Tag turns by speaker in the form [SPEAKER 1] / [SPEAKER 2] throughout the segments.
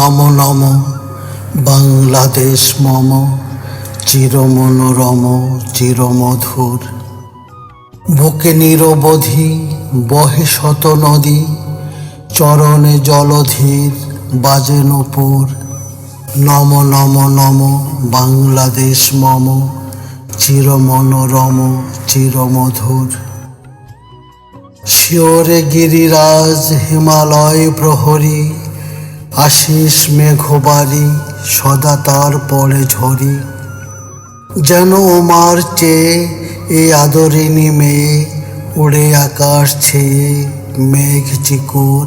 [SPEAKER 1] নম নম, বাংলাদেশ মম, চিরমনোরম, চিরমধুর। বুকে নিরবধি বহে শত নদী, চরণে জলধীর বাজে নূপুর। নম নম নম, বাংলাদেশ মম, চিরমনোরম, চিরমধুর। শিওরে গিরিরাজ হিমালয় প্রহরী আশিস মেঘবাড়ি সদা তার পরে ঝরি। যেন ওমার চেয়ে এই আদরিনী মেয়ে উড়ে আকাশ ছেয়ে মেঘ চিকুর।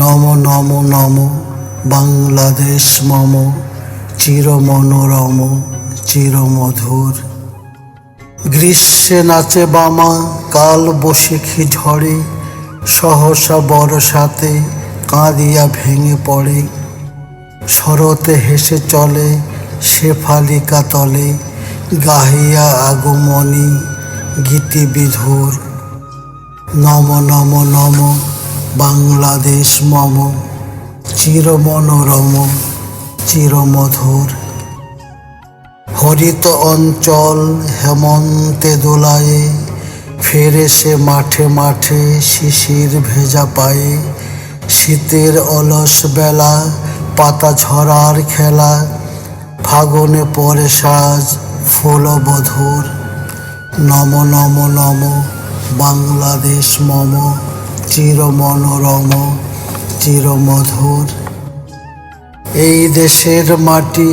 [SPEAKER 1] নম নম নম, বাংলাদেশ মম, চির মনোরম চিরমধুর গ্রীষ্মে নাচে বামা, কাল বসিখি ঝড়ে সহসা বরসাতে কাঁদিয়া ভেঙে পড়ে। শরতে হেসে চলে শেফালিকা তলে, গাহিয়া আগমনী গীতি বিধুর। নম নম নম, বাংলাদেশ মম, চির মনোরম চিরমধুর হরিত অঞ্চল হেমন্তে দোলায়ে ফেরে সে মাঠে মাঠে শিশির ভেজা পায়ে শীতের অলস বেলা, পাতা ঝরার খেলা, ফাগুনে পরে সাজ ফুল বধুর নম নম নম, বাংলাদেশ মম চির মনোরম চিরমধুর। এই দেশের মাটি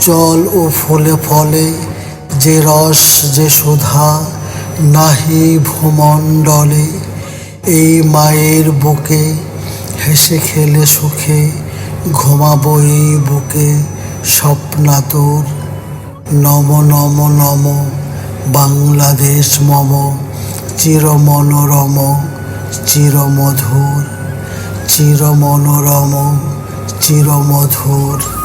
[SPEAKER 1] জল ও ফুলে ফলে, যে রস, যে সুধা নাহি ভূমণ্ডলে, এই মায়ের বুকে হেসে খেলে সুখে ঘুমাবো এই বুকে স্বপ্নাতুর নম নম নম, বাংলাদেশ মম চির মনোরম চিরমধুর। চির মনোরম চিরমধুর।